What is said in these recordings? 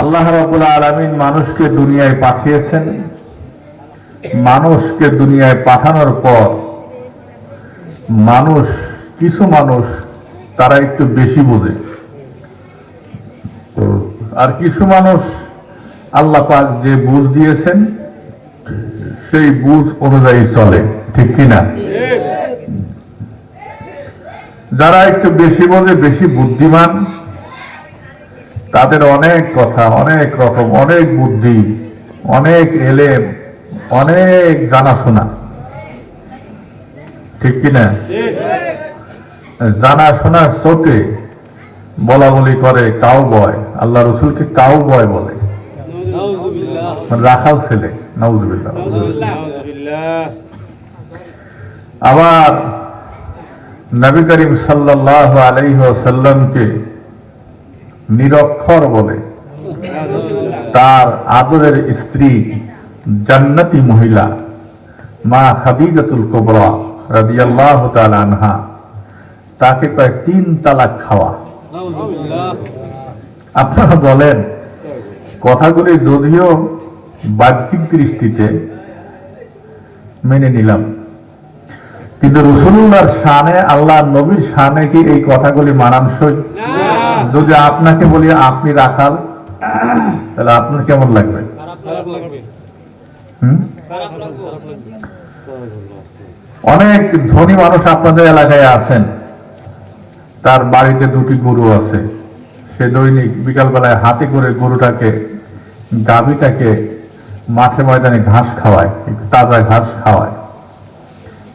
আল্লাহ রাবুল আলমিন মানুষকে দুনিয়ায় পাঠিয়েছেন। মানুষকে দুনিয়ায় পাঠানোর পর মানুষ, কিছু মানুষ তারা একটু বেশি বোঝে। আর কিছু মানুষ আল্লাহ পাক যে বুঝ দিয়েছেন, সেই বুঝ অনুযায়ী চলে, ঠিক কিনা? যারা একটু বেশি বোঝে, বেশি বুদ্ধিমান তাদের অনেক কথা, অনেক রকম, অনেক বুদ্ধি, অনেক এলেম, অনেক জানাশোনা। ঠিক কিনা জানাশোনার চোটে বলা বলি করে কাউ বয় আল্লাহ রসুলকে কাউ বয় বলে। রাখাল ছেলে, নাউজুবিল্লাহ। আবার নবী করিম সাল্লাহ আলাইহি সাল্লামকে নিরক্ষর বলে। তার আদরের স্ত্রী জান্নাতি মহিলা, মা খাদিজাতুল কোবরা তাআলা আনহা, তাকে প্রায় তিন তালাক খাওয়া। আপনারা বলেন, কথাগুলি যদিও বাহ্যিক দৃষ্টিতে মেনে নিলাম। কিন্তু রসুল্লাহর শানে আল্লাহ নবীর শানে কি এই কথাগুলি মানানসই? যদি আপনাকে বলি আপনি রাখাল তাহলে আপনার কেমন লাগবে? অনেক ধনী মানুষ আপনাদের এলাকায় আছেন। তার বাড়িতে দুটি গরু আছে। সে দৈনিক বিকালবেলায় হাতে করে গরুটাকে গাভীটাকে মাঠে ময়দানে ঘাস খাওয়ায় তাজা ঘাস খাওয়ায়।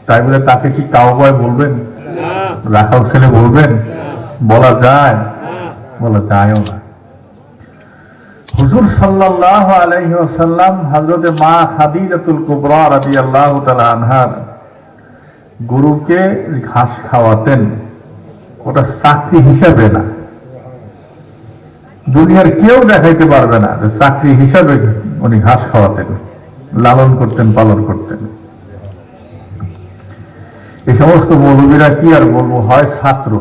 তাই বলে তাকে কি কাউবয় বলবেন? রাখাল ছেলে বলবেন? বলা যায়। বলা যায়ও না। হুজুর সাল্লাল্লাহু আলাইহি ওয়াসাল্লাম হযরতে মা খাদিজাতুল কুবরা রাদিয়াল্লাহু তাআলা আনহার গরুকে ঘাস খাওয়াতেন। ওটা চাকরি হিসাবে না। দুনিয়ার কেউ দেখাইতে পারবে না চাকরি হিসাবে উনি ঘাস খাওয়াতেন, লালন করতেন, পালন করতেন। এই সমস্ত মৌলবীরা কি আর বলব? হয় ছাত্র।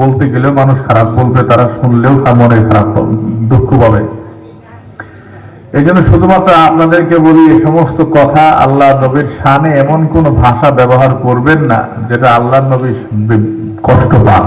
বলতে গেলেও মানুষ খারাপ বলবে, তারা শুনলেও মনে খারাপ দুঃখ পাবে। এই জন্য শুধুমাত্র আপনাদেরকে বলি, এই সমস্ত কথা আল্লাহ নবীর সানে এমন কোন ভাষা ব্যবহার করবেন না, যেটা আল্লাহ নবী কষ্ট পান।